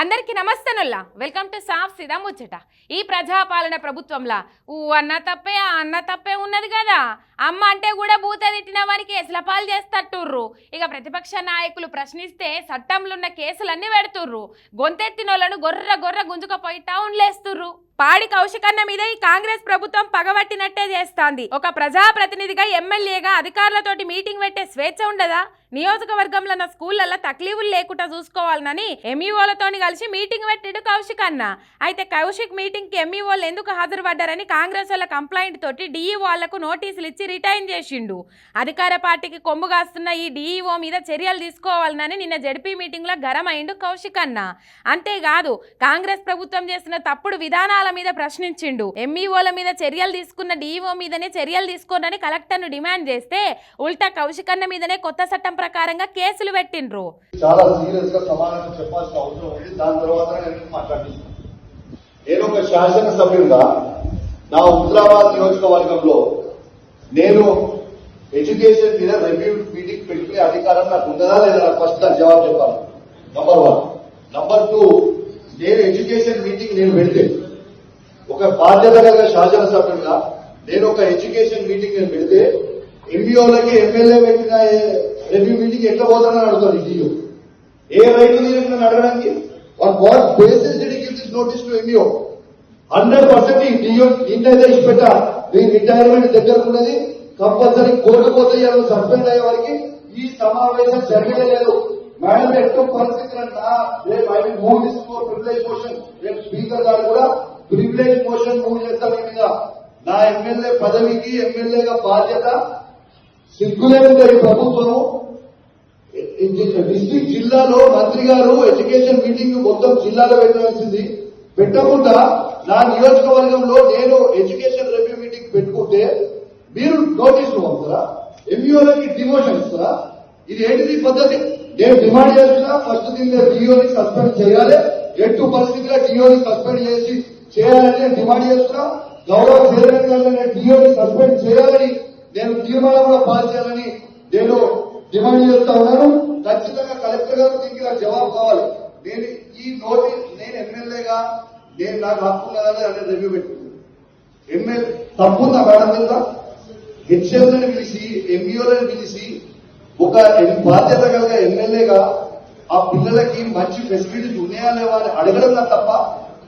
అందరికీ నమస్తనుల్లా. Welcome to సాఫ్ సిదా ముచ్చట. ఈ ప్రజాపాలన ప్రభుత్వంలా ఊ అన్న తప్పే ఆ అన్న తప్పే ఉన్నది కదా. అమ్మ అంటే కూడా బూత తిట్టిన వారికి ఎసలపాలు చేస్తట్టుర్రు. ఇక ప్రతిపక్ష నాయకులు ప్రశ్నిస్తే చట్టంలున్న కేసులన్నీ పెడుతుర్రు. గొంతెత్తినోళ్ళను గొర్ర గొర్ర గుంజుకపోయి టౌన్లేస్తుర్రు. పాడి కౌశికన్న మీద ఈ కాంగ్రెస్ ప్రభుత్వం పగబట్టినట్టే చేస్తాంది. ఒక ప్రజాప్రతినిధిగా ఎమ్మెల్యేగా అధికారులతోటి మీటింగ్ పెట్టే స్వేచ్ఛ ఉండదా? నియోజకవర్గంలో ఉన్న స్కూళ్ళల్లో తక్లీవులు లేకుండా చూసుకోవాలని ఎంఈఓలతోని కలిసి మీటింగ్ పెట్టాడు కౌశిక్ అన్న అయితే కౌశిక్ మీటింగ్కి ఎంఈఓలు ఎందుకు హాజరుపడ్డారని కాంగ్రెస్ వాళ్ళ కంప్లైంట్ తోటి డిఈఓ వాళ్ళకు నోటీసులు ఇచ్చి రిటైన్ చేసిండు. అధికార పార్టీకి కొమ్ము కాస్తున్న ఈ డిఈఓ మీద చర్యలు తీసుకోవాలని నిన్న జడ్పీ మీటింగ్లో గరమైండు కౌశిక్ అన్న అంతేకాదు కాంగ్రెస్ ప్రభుత్వం చేసిన తప్పుడు విధానాల మీద ప్రశ్నించిండు. ఎంఈఓల మీద చర్యలు తీసుకున్న డిఈఓ మీదనే చర్యలు తీసుకోనని కలెక్టర్ను డిమాండ్ చేస్తే ఉల్టా కౌశికన్న మీదనే కొత్త చట్టం ప్రకారంగా కేసులు పెట్టిండ్రు. చాలా సీరియస్గా సమాధానం చెప్పాల్సిన అవసరం ఉంది. దాని తర్వాత నేను ఒక శాసనసభ్యుడిగా నా ఉత్తరాబాద్ నియోజకవర్గంలో నేను ఎడ్యుకేషన్ మీద రెవ్యూ మీటింగ్ పెట్టుకునే అధికారం నాకు ఉందా లేదా ఫస్ట్ దాని జవాబు చెప్పాలి. నంబర్ వన్ నంబర్ టూ నేను ఎడ్యుకేషన్ మీటింగ్ నేను పెడితే ఒక బాధ్యత గల శాసనసభ్యుడిగా నేను ఒక ఎడ్యుకేషన్ మీటింగ్ నేను పెడితే ఎంబీఓలకి ఎమ్మెల్యే పెట్టిన రివ్యూ మీటింగ్ ఎట్లా పోతానని అడుగుతాను డిఓ ఏ రైతు తీరుతుందని అడగడానికి? On what basis give this notice to MBO hundred percent ఈ డిఓ ఇంటైతే ఇచ్చిపెట్టా మీ రిటైర్మెంట్ దగ్గర ఉన్నది కంపల్సరీ కోర్టు పోతే సస్పెండ్ అయ్యే వారికి ఈ సమావేశం జరగలేదు. మేడం ఎట్టు పరిస్థితులు అంటా? రేపు I move this privilege motion రేపు స్పీకర్ గారు కూడా ప్రివిలేజ్ మోషన్ మూవ్ చేస్తారు మీద. నా ఎమ్మెల్యే పదవికి ఎమ్మెల్యేగా బాధ్యత సిగ్గులేని ఈ ప్రభుత్వము. డిస్టిక్ జిల్లాలో మంత్రి గారు ఎడ్యుకేషన్ మీటింగ్ మొత్తం జిల్లాలో పెట్టవలసింది. పెట్టకుండా నా నియోజకవర్గంలో నేను ఎడ్యుకేషన్ రివ్యూ మీటింగ్ పెట్టుకుంటే మీరు నోటీసులు పంపుతారా? ఎంఈఓలకి డిమోషన్ ఇస్తారా? ఇది ఏంటిది పద్ధతి? నేను డిమాండ్ చేస్తున్నా ఫస్ట్ దీన్ని డిఓని సస్పెండ్ చేయాలి. ఎట్టు పరిస్థితిలో డిఓని సస్పెండ్ చేసి చేయాలని డిమాండ్ చేస్తున్నా. గౌరవ చైర్మన్ గారు డిఓని సస్పెండ్ చేయాలని నేను తీర్మానం కూడా పాస్ చేయాలని నేను డిమాండ్ చేస్తా ఉన్నాను. ఖచ్చితంగా కలెక్టర్ గారు దీనికి నాకు జవాబు కావాలి. నేను ఈ నోటీస్ నేను ఎమ్మెల్యేగా నేను నాకు హక్కు ఉన్నదని అనేది రివ్యూ పెట్టుకుంటాను ఎమ్మెల్యే తప్పుందా మేడం మీద? హెచ్ఎంలను పిలిచి ఎంఈఓలను పిలిచి ఒక బాధ్యత కలిగే ఎమ్మెల్యేగా ఆ పిల్లలకి మంచి ఫెసిలిటీస్ ఉన్నాయా లేవా అని అడగడం నాకు తప్ప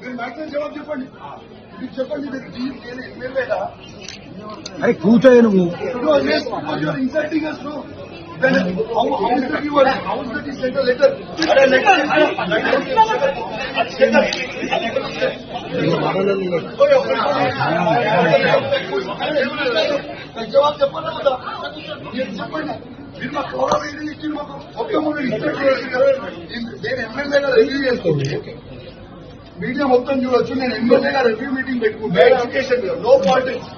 మీరు మాక్సిమం జవాబు చెప్పండి మీరు చెప్పండి మీరు డీల్ చేయలేదు మీరు లేదా అరే కూర్చోయి నువ్వు ఇన్సల్టింగ్ అస్ జవాబు చెప్పండి కదా చెప్పండి మీరు మా గౌరవ ఇచ్చింది మాకు ఒక్క మూడు నేను ఎమ్మెల్యేగా రివ్యూ చేస్తాను మీడియా మొత్తం చూడొచ్చు నేను ఎమ్మెల్యేగా రివ్యూ మీటింగ్ పెట్టుకుంటా ఎడ్యుకేషన్ నో పాలిటిక్స్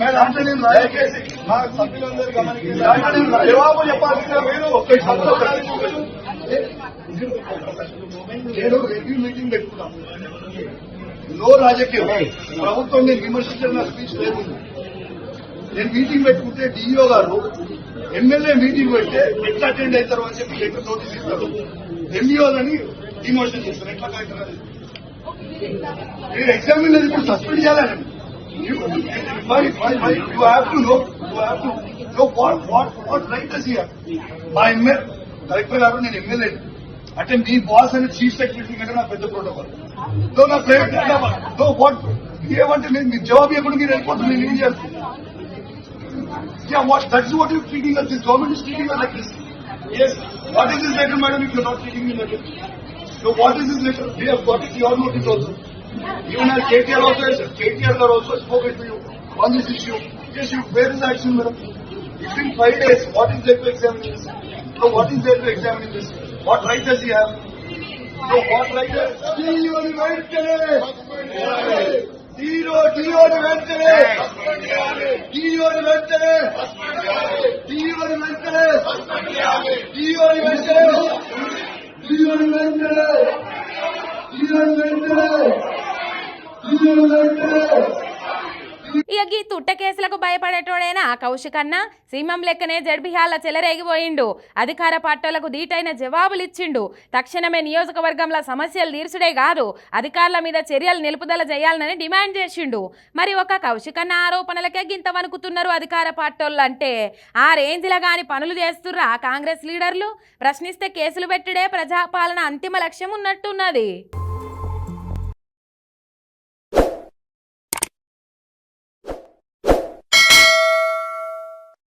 మేడం అంటే నేను దయచేసి మా సభ్యులందరూ గమనించాలి అంటే నేను జవాబు చెప్పాల్సిన మీరు ఒక్క శబ్దం నేను రివ్యూ మీటింగ్ పెట్టుకున్నాను నో రాజకీయం ప్రభుత్వం నేను విమర్శించిన నా స్పీచ్ లేదు నేను మీటింగ్ పెట్టుకుంటే డిఈఓ గారు ఎమ్మెల్యే మీటింగ్ పెడితే ఎట్లా అటెండ్ అవుతారు అని చెప్పి లెటర్ నోటీస్ ఇస్తారు ఎంఈఓలని డిమోషన్ చేస్తారు ఎట్లా కలెక్టర్ అది? మీరు ఎగ్జామిన్ ఇప్పుడు సస్పెండ్ చేయాలని you have to know you have to know what what what right us here మా ఎమ్మెల్యే కలెక్టర్ గారు నేను ఎమ్మెల్యే అంటే మీ బాస్ అని చీఫ్ సెక్రటరీ కంటే నాకు పెద్ద ప్రోటోకాల్ తో నా ప్రయత్నం తో వాట్ ఏమంటే నేను మీ జవాబు ఇవ్వకుండా మీరు వెళ్ళిపోతుంది నేను ఏం చేస్తాను Yeah, what, that's what you're treating us, this government is treating us like this. Yes, what is this letter, madam, if you're not treating me like this? So what is this letter? We have got it, your notice also. Even as KTR also, has- KTR sir also spoken to you on this issue. Yes, you, where is the action, madam? It's been five days, what is there to examine this? So what is there to examine this? What right does he have? So what right does? Zero వెంటనే zero zero వెంటనే zero వెంటనే zero వెంటనే zero వెంటనే zero వెంటనే ఇక గీ తుట్ట కేసులకు భయపడేటోడైనా కౌశిక్ అన్న లెక్కనే జడ్బిహాల చెలరేగిపోయిండు. అధికార పార్టీలకు దీటైన జవాబులు ఇచ్చిండు తక్షణమే నియోజకవర్గంలో సమస్యలు తీర్చుడే కాదు అధికారుల మీద చర్యలు నిలుపుదల చేయాలని డిమాండ్ చేసిండు. మరి ఒక కౌశిక్ అన్న ఆరోపణలకే గింత వణుకుతున్నారు అధికార పార్టీలు అంటే ఆ రేంజ్లో కానీ పనులు చేస్తుర్రా కాంగ్రెస్ లీడర్లు? ప్రశ్నిస్తే కేసులు పెట్టుడే ప్రజాపాలన అంతిమ లక్ష్యం ఉన్నట్టున్నది.